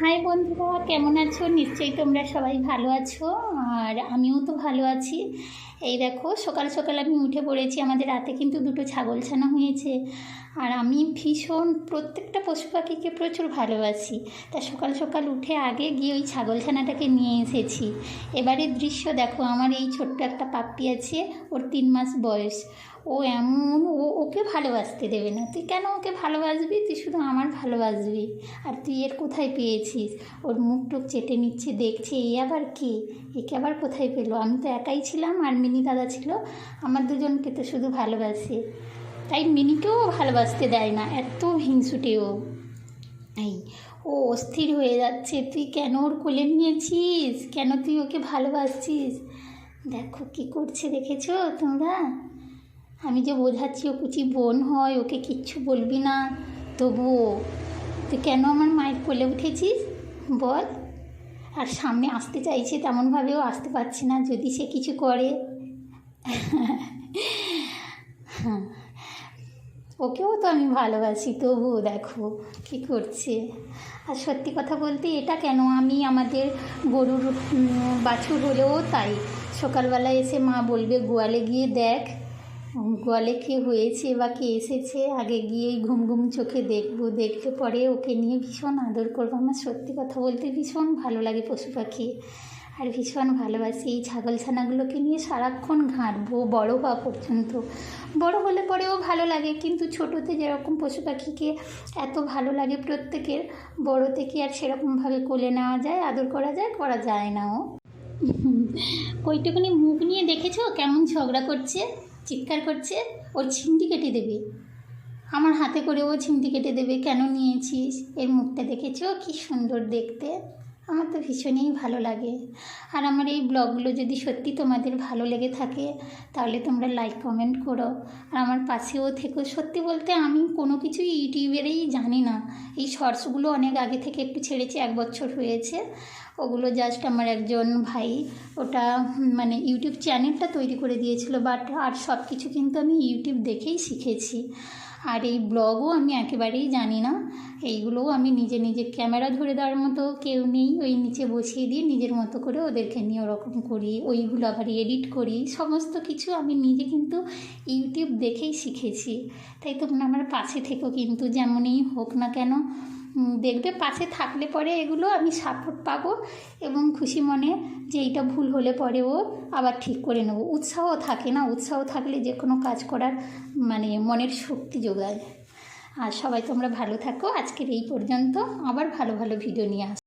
High বন্ধুরা কেমন আছো? নিশ্চয়ই তোমরা সবাই ভালো আছো আর আমিও তো ভালো আছি। এই দেখো, সকাল সকাল আমি উঠে পড়েছি। আমাদের রাতে কিন্তু দুটো ছাগল ছানা হয়েছে। আর আমি ভীষণ, প্রত্যেকটা পশু পাখিকে প্রচুর ভালোবাসি। তা সকাল সকাল উঠে আগে গিয়ে ওই ছাগল ছানাটাকে নিয়ে এসেছি। এবারের দৃশ্য দেখো, আমার এই ছোট্ট একটা পাপ্পি আছে, ওর তিন মাস বয়স। ও এমন, ও ওকে ভালোবাসতে দেবে না। তুই কেন ওকে ভালোবাসবি? তুই শুধু আমার ভালোবাসবি। আর তুই এর কোথায় পেয়েছিস? ওর মুখ টুক চেটে নিচ্ছে, দেখছে এই আবার কি? একে আবার কোথায় পেল? আমি তো একাই ছিলাম, আর মিনি দাদা ছিল। আমার দুজনকে তো শুধু ভালোবাসে। তাই মিনিকেও ভালোবাসতে দেয় না। এত হিংসুটে ও। এই, ও অস্থির হয়ে যাচ্ছে। তুই কেন ওর কোলে নিয়েছিস? কেন তুই ওকে ভালোবাসছিস? দেখো কি করছে দেখেছ তোমরা? আমি যে বোঝাচ্ছি ও কুচি বোন হয়, ওকে কিচ্ছু বলবি না। তবুও, তুই কেন আমার মায়ের কোলে উঠেছিস? বল। আর সামনে আসতে চাইছে তেমনভাবেও আসতে পারছে না যদি সে কিছু করে। ওকেও তো আমি ভালোবাসি তবুও দেখো কী করছে। আর সত্যি কথা বলতে এটা কেন? আমি আমাদের গরুর বাছুর হলেও তাই। সকালবেলা এসে মা বলবে, গোয়ালে গিয়ে দেখ, গোয়ালে কে হয়েছে বা কে এসেছে। আগে গিয়ে ঘুম ঘুম চোখে দেখব, দেখলে পরে ওকে নিয়ে ভীষণ আদর করব। আমার সত্যি কথা বলতে ভীষণ ভালো লাগে পশু পাখি। আর ভীষণ ভালোবাসি এই ছাগল ছানাগুলোকে নিয়ে সারাক্ষণ ঘাঁটবো, বড় হওয়া পর্যন্ত। বড় হলে পরেও ভালো লাগে, কিন্তু ছোটোতে যেরকম পশু পাখিকে এত ভালো লাগে প্রত্যেকের, বড় থেকে আর সেরকমভাবে কোলে নেওয়া যায়, আদর করা যায় করা যায় না ও। ওইটুকুনি মুখ নিয়ে দেখেছ কেমন ঝগড়া করছে, চিৎকার করছে? ওর ছিমটি কেটে দেবে। আমার হাতে করে ও ছিমটি কেটে দেবে, কেন নিয়েছিস? এর মুখটা দেখেছ? কি সুন্দর দেখতে। আমার তো ভীষণই ভালো লাগে। আর আমার এই ব্লগগুলো যদি সত্যি তোমাদের ভালো লেগে থাকে, তাহলে তোমরা লাইক কমেন্ট করো। আর আমার পাশেও থেকো। সত্যি বলতে আমি কোনো কিছুই ইউটিউবেরই জানি না। এই শর্টসগুলো অনেক আগে থেকে একটু ছেড়েছি, এক বছর হয়েছে। ওগুলো জাস্ট আমার একজন ভাই, ওটা মানে ইউটিউব চ্যানেলটা তৈরি করে দিয়েছিল। বাট আর সব কিছু কিন্তু আমি ইউটিউব দেখেই শিখেছি। আর এই ব্লগও আমি একেবারেই জানি না। এইগুলোও আমি নিজে নিজে ক্যামেরা ধরে দেওয়ার মতো কেউ নেই। ওই নিচে বসিয়ে দিয়ে নিজের মতো করে ওদেরকে নিয়ে ওরকম করি, ওইগুলো আবার এডিট করি। সমস্ত কিছু আমি নিজে কিন্তু ইউটিউব দেখেই শিখেছি। তাই তোমরা আমার পাশে থেকেও কিন্তু, যেমনই হোক না কেন। দেখবে পাশে থাকলে পরে এগুলো আমি সাপোর্ট পাবো এবং খুশি মনে যে এইটা ভুল হলে পরেও আবার ঠিক করে নেব। উৎসাহ থাকে না, উৎসাহ থাকলে যে কোনো কাজ করার মানে মনের শক্তি যোগায়। আর সবাই তোমরা ভালো থাকো। আজকের এই পর্যন্ত আবার ভালো ভালো ভিডিও নিয়ে আস